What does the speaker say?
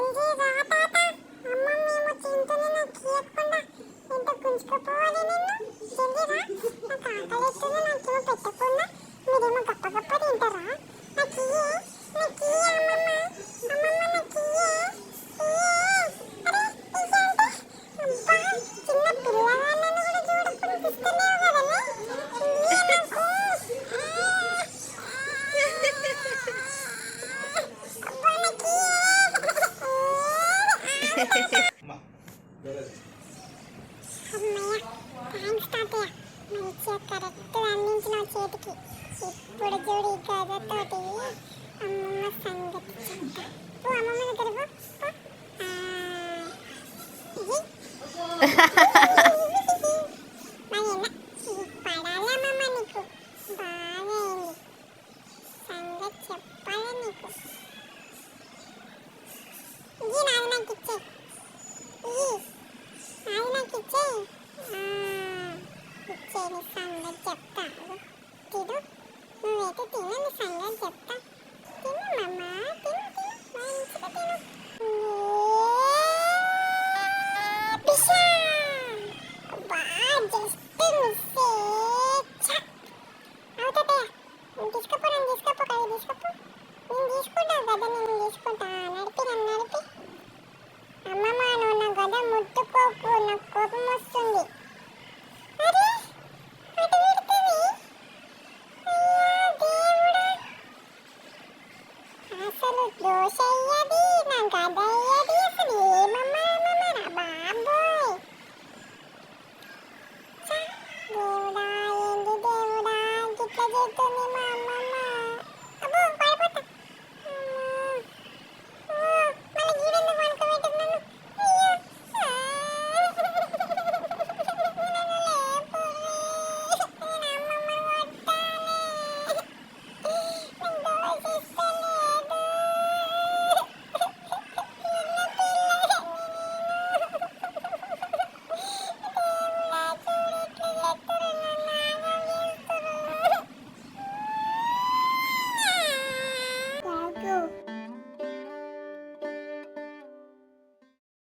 Öldüğü rahat అమ్మయ్య thanks తాతయ్య మంచిగా కరెక్ట్ అందించిన చేతికి ఇప్పుడు చూడు ఈ గదతోటి అమ్మమ్మ సంగతి చెప్తా ఓ అమ్మమ్మ దగ్గర పో ఇది నాది నాకు ఇచ్చే ఇది నాది నాకు ఇచ్చే ఇచ్చే నీ సంగతి చెప్తా ముట్టుకోకు నాకు కోపం వస్తుంది. అరే దేవుడా అసలు దోశ అసలు బాబోయ్ దేవుడా దేవుడా చేస్తుంది